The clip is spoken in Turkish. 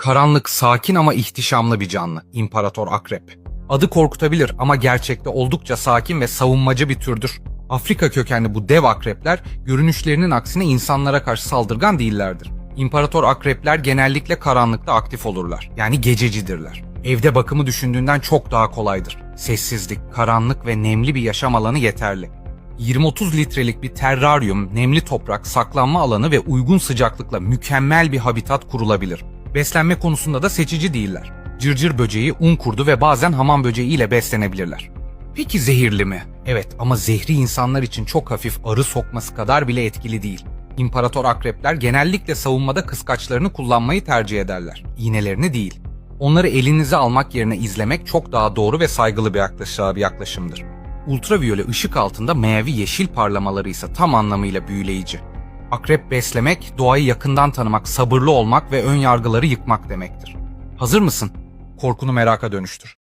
Karanlık, sakin ama ihtişamlı bir canlı. İmparator Akrep. Adı korkutabilir ama gerçekte oldukça sakin ve savunmacı bir türdür. Afrika kökenli bu dev akrepler görünüşlerinin aksine insanlara karşı saldırgan değillerdir. İmparator akrepler genellikle karanlıkta aktif olurlar. Yani gececidirler. Evde bakımı düşündüğünden çok daha kolaydır. Sessizlik, karanlık ve nemli bir yaşam alanı yeterli. 20-30 litrelik bir terraryum, nemli toprak, saklanma alanı ve uygun sıcaklıkla mükemmel bir habitat kurulabilir. Beslenme konusunda da seçici değiller. Cırcır böceği, un kurdu ve bazen hamam böceği ile beslenebilirler. Peki zehirli mi? Evet ama zehri insanlar için çok hafif arı sokması kadar bile etkili değil. İmparator akrepler genellikle savunmada kıskaçlarını kullanmayı tercih ederler. İğnelerini değil. Onları elinize almak yerine izlemek çok daha doğru ve saygılı bir yaklaşım, bir yaklaşımdır. Ultraviyole ışık altında mavi yeşil parlamaları ise tam anlamıyla büyüleyici. Akrep beslemek, doğayı yakından tanımak, sabırlı olmak ve ön yargıları yıkmak demektir. Hazır mısın? Korkunu meraka dönüştür.